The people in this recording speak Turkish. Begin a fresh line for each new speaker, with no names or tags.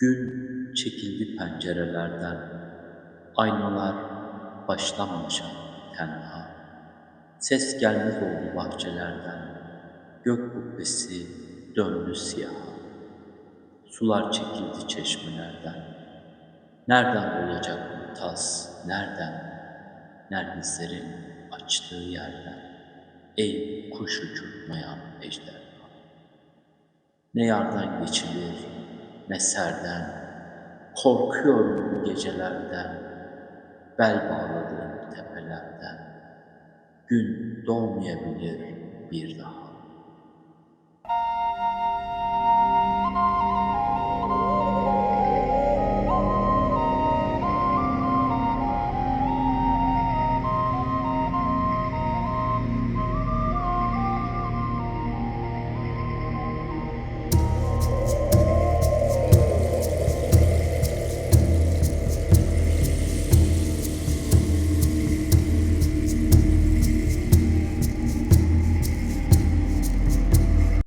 Gün çekildi pencerelerden, aynalar başlanmışa tenha. Ses gelmez oldu bahçelerden, gök kubbesi döndü siyaha. Sular çekildi çeşmelerden, nereden olacak bu tas, nereden? Nergislerin açtığı yerden, ey kuş uçurtmayan ejderha. Ne yardan geçilir, ne serden, korkuyorum gecelerden, bel bağladığım tepelerden. Gün doğmayabilir bir daha.